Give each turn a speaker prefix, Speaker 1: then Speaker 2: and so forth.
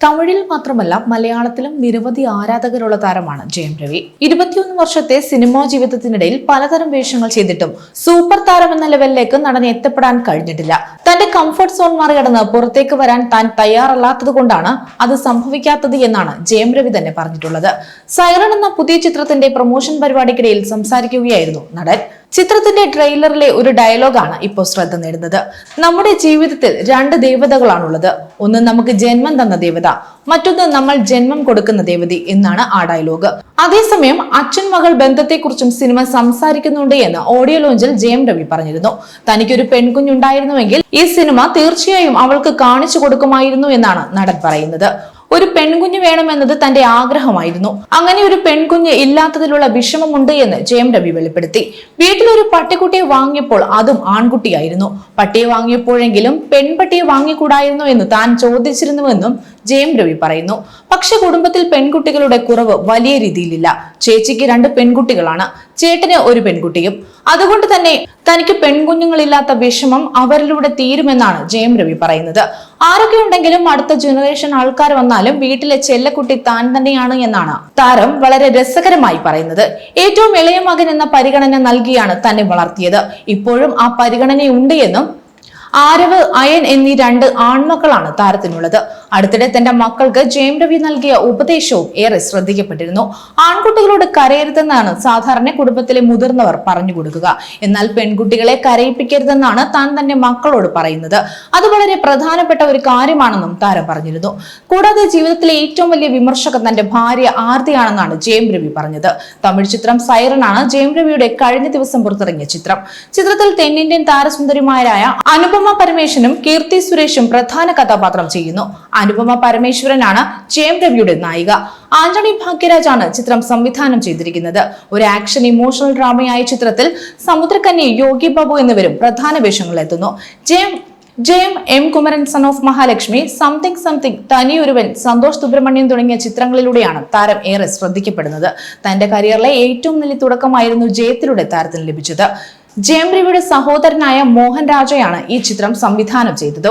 Speaker 1: തമിഴിൽ മാത്രമല്ല മലയാളത്തിലും നിരവധി ആരാധകരുള്ള താരമാണ് ജയം രവി. ഇരുപത്തിയൊന്ന് വർഷത്തെ സിനിമാ ജീവിതത്തിനിടയിൽ പലതരം വേഷങ്ങൾ ചെയ്തിട്ടും സൂപ്പർ താരം എന്ന ലെവലിലേക്ക് നടന് എത്തപ്പെടാൻ കഴിഞ്ഞിട്ടില്ല. തന്റെ കംഫർട്ട് സോൺ മറികടന്ന് പുറത്തേക്ക് വരാൻ താൻ തയ്യാറല്ലാത്തത് കൊണ്ടാണ് അത് സംഭവിക്കാത്തത് എന്നാണ് ജയം രവി തന്നെ പറഞ്ഞിട്ടുള്ളത്. സൈറൺ എന്ന പുതിയ ചിത്രത്തിന്റെ പ്രൊമോഷൻ പരിപാടിക്കിടയിൽ സംസാരിക്കുകയായിരുന്നു നടൻ. ചിത്രത്തിന്റെ ട്രെയിലറിലെ ഒരു ഡയലോഗാണ് ഇപ്പോൾ ശ്രദ്ധ നേടുന്നത്. നമ്മുടെ ജീവിതത്തിൽ രണ്ട് ദേവതകളാണുള്ളത്. ഒന്ന് നമുക്ക് ജന്മം തന്ന ദേവത മറ്റൊന്ന് നമ്മൾ ജന്മം കൊടുക്കുന്ന ദേവതി എന്നാണ് ആ ഡയലോഗ്. അതേസമയം അച്ഛൻ മകൾ ബന്ധത്തെക്കുറിച്ചും സിനിമ സംസാരിക്കുന്നുണ്ട് എന്ന് ഓഡിയോ ലോഞ്ചിൽ ജയം രവി പറഞ്ഞിരുന്നു. തനിക്കൊരു പെൺകുഞ്ഞുണ്ടായിരുന്നുവെങ്കിൽ ഈ സിനിമ തീർച്ചയായും അവൾക്ക് കാണിച്ചു കൊടുക്കുമായിരുന്നു എന്നാണ് നടൻ പറയുന്നത്. ഒരു പെൺകുഞ്ഞ് വേണമെന്നത് തന്റെ ആഗ്രഹമായിരുന്നു. അങ്ങനെ ഒരു പെൺകുഞ്ഞ് ഇല്ലാത്തതിലുള്ള വിഷമമുണ്ട് എന്ന് ജയം രവി വെളിപ്പെടുത്തി. വീട്ടിലൊരു പട്ടിക്കുട്ടിയെ വാങ്ങിയപ്പോൾ അതും ആൺകുട്ടിയായിരുന്നു. പട്ടിയെ വാങ്ങിയപ്പോഴെങ്കിലും പെൺപട്ടിയെ വാങ്ങിക്കൂടായിരുന്നു എന്ന് താൻ ചോദിച്ചിരുന്നുവെന്നും ജയം രവി പറയുന്നു. പക്ഷെ കുടുംബത്തിൽ പെൺകുട്ടികളുടെ കുറവ് വലിയ രീതിയിലില്ല. ചേച്ചിക്ക് രണ്ട് പെൺകുട്ടികളാണ്. ചേട്ടന് ഒരു പെൺകുട്ടിയും. അതുകൊണ്ട് തന്നെ തനിക്ക് പെൺകുഞ്ഞുങ്ങളില്ലാത്ത വിഷമം അവരിലൂടെ തീരുമെന്നാണ് ജയം രവി പറയുന്നത്. ആരൊക്കെ ഉണ്ടെങ്കിലും അടുത്ത ജനറേഷൻ ആൾക്കാർ വന്നാലും വീട്ടിലെ ചെല്ലക്കുട്ടി താൻ തന്നെയാണ് എന്നാണ് താരം വളരെ രസകരമായി പറയുന്നത്. ഏറ്റവും ഇളയ മകൻ എന്ന പരിഗണന നൽകിയാണ് തന്നെ വളർത്തിയത്. ഇപ്പോഴും ആ പരിഗണനയുണ്ട് എന്നും ആരവ് അയൻ എന്നീ രണ്ട് ആൺമക്കളാണ് താരത്തിനുള്ളത്. അടുത്തിടെ തന്റെ മക്കൾക്ക് ജെയിം രവി നൽകിയ ഉപദേശവും ഏറെ ശ്രദ്ധിക്കപ്പെട്ടിരുന്നു. ആൺകുട്ടികളോട് കരയരുതെന്നാണ് സാധാരണ കുടുംബത്തിലെ മുതിർന്നവർ പറഞ്ഞു കൊടുക്കുക. എന്നാൽ പെൺകുട്ടികളെ കരയിപ്പിക്കരുതെന്നാണ് താൻ തന്റെ മക്കളോട് പറയുന്നത്. അത് വളരെ പ്രധാനപ്പെട്ട ഒരു കാര്യമാണെന്നും താരം പറഞ്ഞിരുന്നു. കൂടാതെ ജീവിതത്തിലെ ഏറ്റവും വലിയ വിമർശകൻ തന്റെ ഭാര്യ ആർത്തിയാണെന്നാണ് ജെയിം രവി പറഞ്ഞത്. തമിഴ് ചിത്രം സൈറനാണ് ജെയിം രവിയുടെ കഴിഞ്ഞ ദിവസം പുറത്തിറങ്ങിയ ചിത്രം. ചിത്രത്തിൽ തെന്നിന്ത്യൻ താരസുന്ദരിമാരായ അനുപമ പരമേശനും കീർത്തി സുരേഷും പ്രധാന കഥാപാത്രം ചെയ്യുന്നു. അനുപമ പരമേശ്വരനാണ് ജയം രവിയുടെ നായിക. ആന്റണി ഭാഗ്യരാജാണ് ചിത്രം സംവിധാനം ചെയ്തിരിക്കുന്നത്. ഒരു ആക്ഷൻ ഇമോഷണൽ ഡ്രാമയായ ചിത്രത്തിൽ സമുദ്രകന്യ യോഗി ബാബു എന്നിവരും പ്രധാന വേഷങ്ങളിലെത്തുന്നു. Jayam Jayam M Kumaran son of Mahalakshmi something something Thani Oruvan Santosh Subramaniam തുടങ്ങിയ ചിത്രങ്ങളിലൂടെയാണ് താരം ഏറെ ശ്രദ്ധിക്കപ്പെടുന്നത്. തന്റെ കരിയറിലെ ഏറ്റവും നല്ല തുടക്കമായിരുന്നു ജയത്തിലൂടെ താരത്തിന് ലഭിച്ചത്. ജയം രവിയുടെ സഹോദരനായ മോഹൻ രാജയാണ് ഈ ചിത്രം സംവിധാനം ചെയ്തത്.